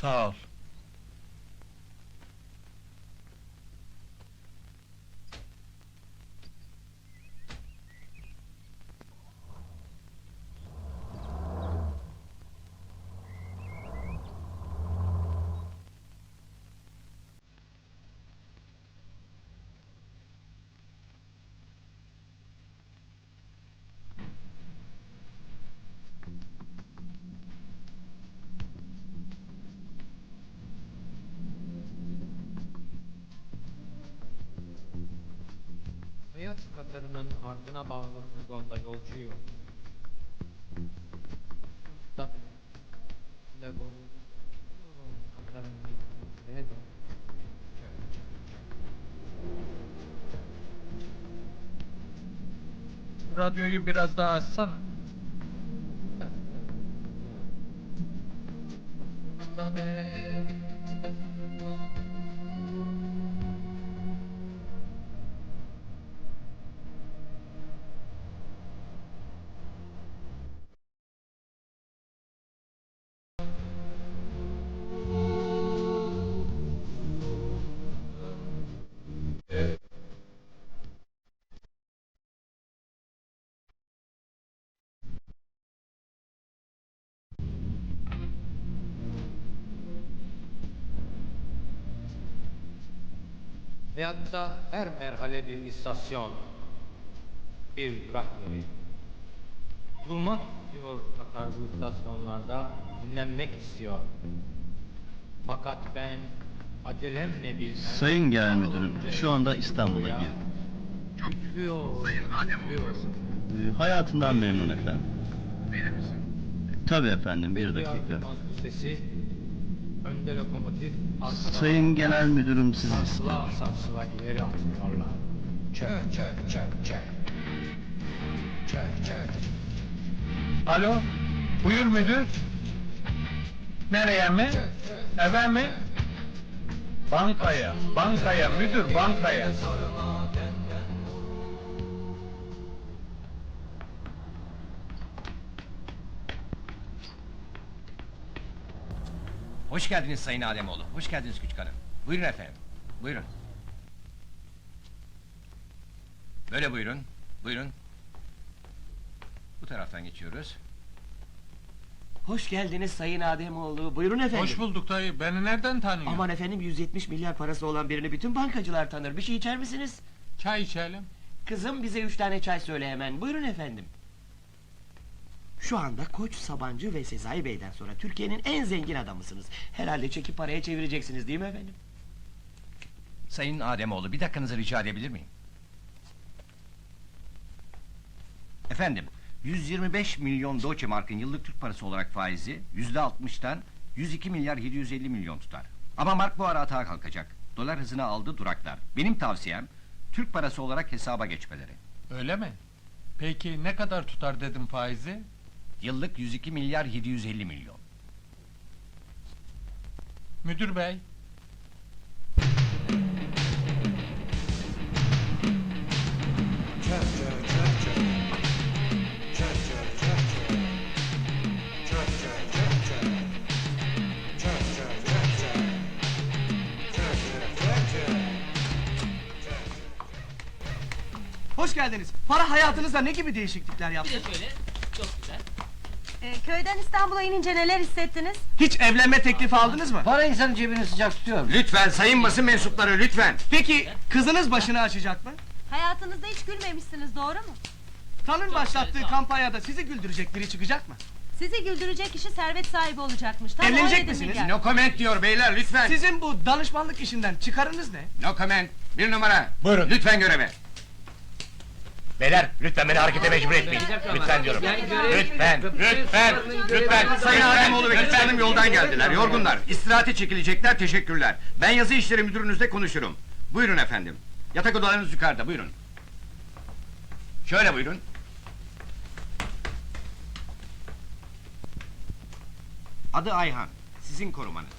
Sağ ol. Hayat kadarının ardına bağlı bu yolda yolcuyum. Da ne bu? Kadarın ne bu? Radyoyu biraz daha açsana. Hayatta her merhale bir istasyon. Bir durak yeri. Bulmak istiyor fakat bu istasyonlarda dinlenmek istiyor. Fakat ben acelemle bir... Sayın Genel Müdürüm, şu anda İstanbul'a girdim. Üşüyor, üşüyor. Ee, hayatından memnun efendim. Tabii efendim, bir dakika. Sesi, önde lokomotif, arkada... Sayın Genel Müdürüm sizi. Sarsıla sarsıla ileri atıyorlar. Çök çök çök çök. Çök çök. Alo, buyur müdür. Nereye mi? Eve mi? Bankaya, bankaya müdür, bankaya. Hoş geldiniz Sayın Ademoğlu. Hoş geldiniz küçük hanım. Buyurun efendim. Buyurun. Böyle buyurun. Buyurun. Bu taraftan geçiyoruz. Hoş geldiniz Sayın Ademoğlu. Buyurun efendim. Hoş bulduk dayı, beni nereden tanıyorsun? Aman efendim 170 milyar parası olan birini bütün bankacılar tanır. Bir şey içer misiniz? Çay içelim. Kızım bize üç tane çay söyle hemen. Buyurun efendim. Şu anda Koç, Sabancı ve Sezai Bey'den sonra Türkiye'nin en zengin adamısınız. Herhalde çeki paraya çevireceksiniz değil mi efendim? Sayın Ademoğlu bir dakikanızı rica edebilir miyim? Efendim, 125 milyon Deutsche Mark'ın yıllık Türk parası olarak faizi yüzde 60'tan 102 milyar 750 milyon tutar. Ama mark bu ara atağa kalkacak. Dolar hızını aldı duraklar. Benim tavsiyem Türk parası olarak hesaba geçmeleri. Öyle mi? Peki ne kadar tutar dedim faizi? Yıllık 102 milyar 750 milyon. Müdür bey. Hoş geldiniz. Para hayatınızda ne gibi değişiklikler yaptı? Ee, köyden İstanbul'a inince neler hissettiniz? Hiç evlenme teklifi aldınız mı? Para insanın cebini sıcak tutuyor. Lütfen sayın basın mensupları lütfen. Peki kızınız başını açacak mı? Hayatınızda hiç gülmemişsiniz doğru mu? Tan'ın başlattığı kampanyada sizi güldürecek biri çıkacak mı? Sizi güldürecek kişi servet sahibi olacakmış. Tam Evlenecek 17 misiniz? milyar. No comment diyor beyler lütfen. Sizin bu danışmanlık işinden çıkarınız ne? No comment. Bir numara. Buyurun. Lütfen göreve. Beyler, lütfen beni harekete mecbur etmeyin. Lütfen diyorum. Lütfen, lütfen, lütfen. Sayın Ademoğlu ve Küçük Hanım yoldan geldiler. Yorgunlar. İstirahate çekilecekler. Teşekkürler. Ben yazı işleri müdürünüzle konuşurum. Buyurun efendim. Yatak odalarınız yukarıda. Buyurun. Şöyle buyurun. Adı Ayhan. Sizin korumanız.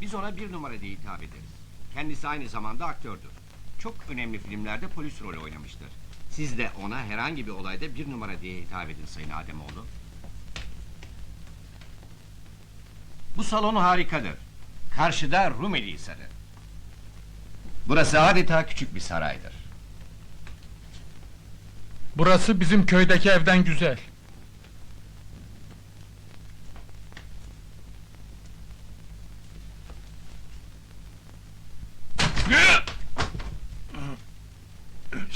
Biz ona bir numara diye hitap ederiz. Kendisi aynı zamanda aktördür. Çok önemli filmlerde polis rolü oynamıştır. Siz de ona herhangi bir olayda bir numara diye hitap edin Sayın Ademoğlu. Bu salon harikadır. Karşıda Rumeli Hisarı. Burası adeta küçük bir saraydır. Burası bizim köydeki evden güzel.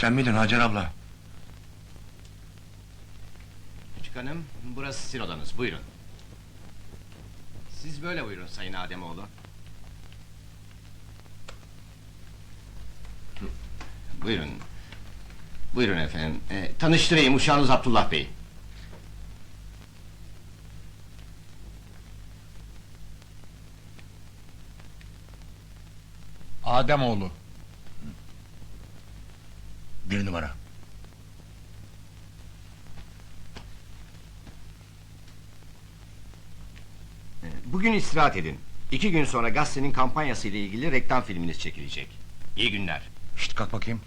Sen miydin Hacer abla? Küçük hanım, burası sizin odanız, buyurun. Siz böyle buyurun Sayın Ademoğlu. Buyurun. Buyurun efendim. Ee, tanıştırayım, uşağınız Abdullah Bey. Ademoğlu. Numara. Bugün istirahat edin. İki gün sonra gazetenin kampanyası ile ilgili reklam filminiz çekilecek. İyi günler. Şşt kalk bakayım.